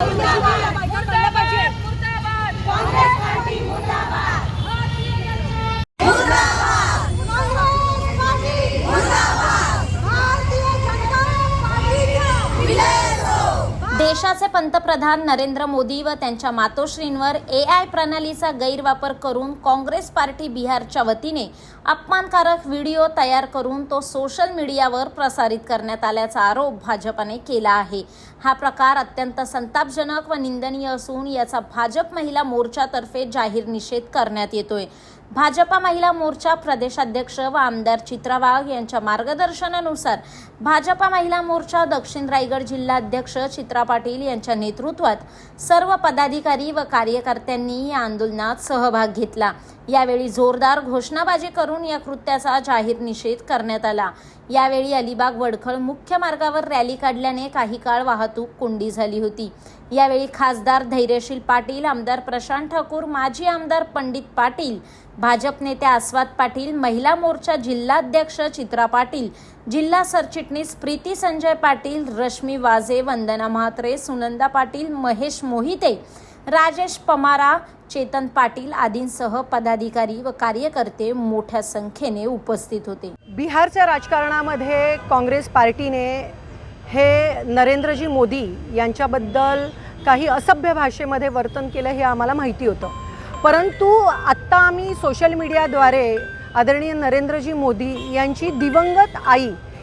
감사합니다. देशाचे पंतप्रधान नरेंद्र मोदी व त्यांच्या मातोश्रींवर ए आय प्रणालीचा गैरवापर करून काँग्रेस पार्टी बिहारच्या वतीने अपमानकारक व्हिडिओ तयार करून तो सोशल मीडियावर प्रसारित करण्यात आल्याचा आरोप भाजपाने केला आहे. हा प्रकार अत्यंत संतापजनक व निंदनीय असून याचा भाजप महिला मोर्चातर्फे जाहीर निषेध करण्यात येतोय. भाजपा महिला मोर्चा प्रदेशाध्यक्ष व आमदार चित्रा वाघ यांच्या मार्गदर्शनानुसार भाजपा महिला मोर्चा दक्षिण रायगड जिल्हाध्यक्ष चित्रा पाटील यांच्या नेतृत्वात सर्व पदाधिकारी व कार्यकर्त्यांनी या आंदोलनात सहभाग घेतला. यावेळी जोरदार घोषणाबाजी करून या कृत्याचा जाहीर निषेध करण्यात आला. यावेळी अलिबाग वडखळ मुख्य मार्गावर रॅली काढल्याने काही काळ वाहतूक कोंडी झाली होती. यावेळी खासदार धैर्यशील पाटील आमदार प्रशांत ठाकूर माजी आमदार पंडित पाटील भाजप नेते आस्वाद पाटील महिला मोर्चा जिल्हाध्यक्ष चित्रा पाटील जिल्हा सरचिटणीस प्रीती संजय पाटील रश्मी वाजे वंदना म्हात्रे सुनंदा पाटील महेश मोहिते राजेश पमारा चेतन पाटील आदींसह पदाधिकारी व कार्यकर्ते मोठ्या संख्येने उपस्थित होते. बिहारच्या राजकारणामध्ये काँग्रेस पार्टीने हे नरेंद्रजी मोदी यांच्याबद्दल काही असभ्य भाषेमध्ये वर्तन केलं हे आम्हाला माहिती होतं. परंतु आत्ता आम्ही सोशल मीडियाद्वारे आदरणीय नरेंद्रजी मोदी यांची दिवंगत आई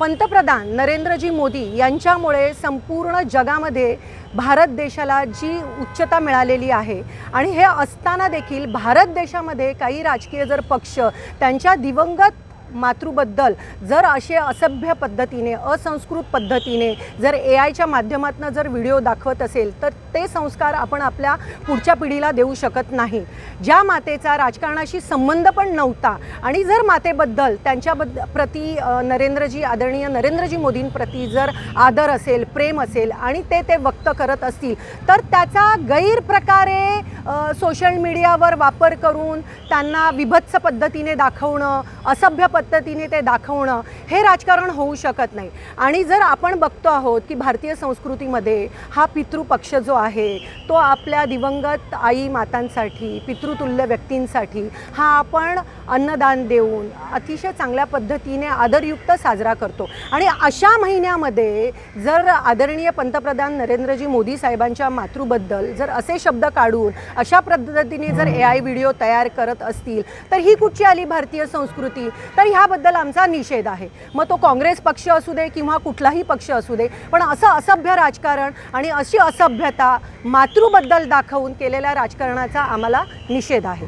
पंतप्रधान नरेंद्रजी मोदी यांच्यामुळे संपूर्ण जगामध्ये भारत देशाला जी उच्चता मिळालेली आहे आणि हे असताना देखील भारत देशामध्ये काही राजकीय जर पक्ष त्यांच्या दिवंगत मातृबद्दल. जर असे असभ्य पद्धतीने असंस्कृत पद्धतीने जर ए आयच्या माध्यमातून जर व्हिडिओ दाखवत असेल तर ते संस्कार आपण आपल्या पुढच्या पिढीला देऊ शकत नाही. ज्या मातेचा राजकारणाशी संबंध पण नव्हता आणि जर मातेबद्दल त्यांच्याबद्द प्रती नरेंद्रजी आदरणीय नरेंद्रजी मोदींप्रती जर आदर असेल प्रेम असेल आणि ते ते व्यक्त करत असतील तर त्याचा गैरप्रकारे सोशल मीडियावर वापर करून त्यांना विभत्स पद्धतीने दाखवणं असभ्य पद्धतीने ते दाखवणं हे राजकारण होऊ शकत नाही. आणि जर आपण बघतो आहोत की भारतीय संस्कृतीमध्ये हा पितृपक्ष जो आहे तो आपल्या दिवंगत आई मातांसाठी पितृतुल्य व्यक्तींसाठी हा आपण अन्नदान देऊन अतिशय चांगल्या पद्धतीने आदरयुक्त साजरा करतो. आणि अशा महिन्यामध्ये जर आदरणीय पंतप्रधान नरेंद्रजी मोदी साहेबांच्या मातृबद्दल जर असे शब्द काढून अशा पद्धतीने जर ए आय व्हिडिओ तयार करत असतील तर ही कुठची आली भारतीय संस्कृती? तर ह्याबद्दल आमचा निषेध आहे. मग तो काँग्रेस पक्ष असू दे किंवा कुठलाही पक्ष असू दे पण असं असभ्य राजकारण आणि अशी असभ्यता मातृबद्दल दाखवून केलेल्या राजकारणाचा आम्हाला निषेध आहे.